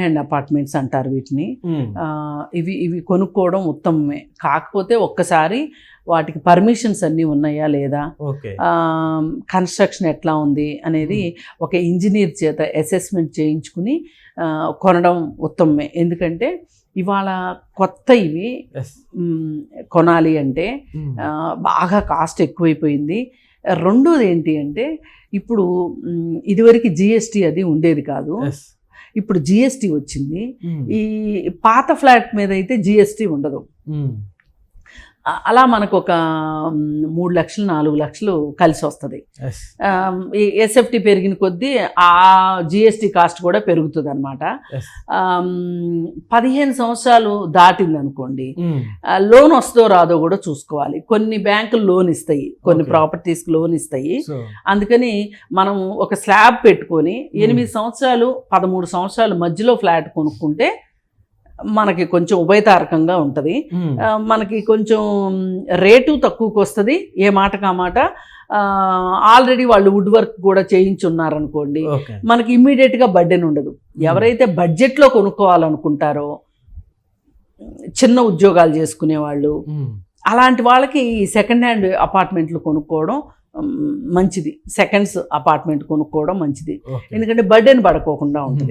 Hand apartments అంటారు వీటిని. ఆ, ఇవి ఇవి కొనుక్కోవడం ఉత్తమమే. కాకపోతే ఒక్కసారి వాటికి పర్మిషన్స్ అన్నీ ఉన్నాయా లేదా? కన్స్ట్రక్షన్ ఎట్లా ఉంది అనేది ఒక ఇంజనీర్ చేత అసెస్మెంట్ చేయించుకుని కొనడం ఉత్తమమే. ఎందుకంటే ఇవాళ కొత్త ఇవి కొనాలి అంటే. ఆ, బాగా కాస్ట్ ఎక్కువైపోయింది. రెండోది ఏంటి అంటే ఇప్పుడు ఇదివరకు జిఎస్టీ అది ఉండేది కాదు. ఇప్పుడు జిఎస్టీ వచ్చింది. ఈ పాత ఫ్లాట్ మీద అయితే జిఎస్టీ ఉండదు. అలా మనకు ఒక మూడు లక్షలు నాలుగు లక్షలు కలిసి వస్తుంది ఎస్ఎఫ్టీ పెరిగిన కొద్దీ ఆ జిఎస్టీ కాస్ట్ కూడా పెరుగుతుంది అనమాట పదిహేను సంవత్సరాలు దాటింది అనుకోండి ఉమ్. లోన్ వస్తుందో రాదో కూడా చూసుకోవాలి. కొన్ని బ్యాంకులు లోన్ ఇస్తాయి కొన్ని. ప్రాపర్టీస్కి లోన్ ఇస్తాయి. అందుకని మనం ఒక స్లాబ్ పెట్టుకొని ఎనిమిది సంవత్సరాలు పదమూడు సంవత్సరాల మధ్యలో ఫ్లాట్ కొనుక్కుంటే మనకి కొంచెం ఉభయతారకంగా ఉంటుంది. మనకి కొంచెం రేటు తక్కువకి వస్తుంది ఏ మాటకు ఆ మాట? ఆల్రెడీ వాళ్ళు వుడ్ వర్క్ కూడా చేయించున్నారనుకోండి. మనకి ఇమ్మీడియట్గా బడ్డెన్ ఉండదు. ఎవరైతే బడ్జెట్లో కొనుక్కోవాలనుకుంటారో చిన్న ఉద్యోగాలు చేసుకునే వాళ్ళు. అలాంటి వాళ్ళకి ఈ సెకండ్ హ్యాండ్ అపార్ట్మెంట్లు కొనుక్కోవడం మంచిది. సెకండ్స్ అపార్ట్మెంట్ కొనుక్కోవడం మంచిది. ఎందుకంటే బర్డెన్ పడుకోకుండా ఉంటుంది.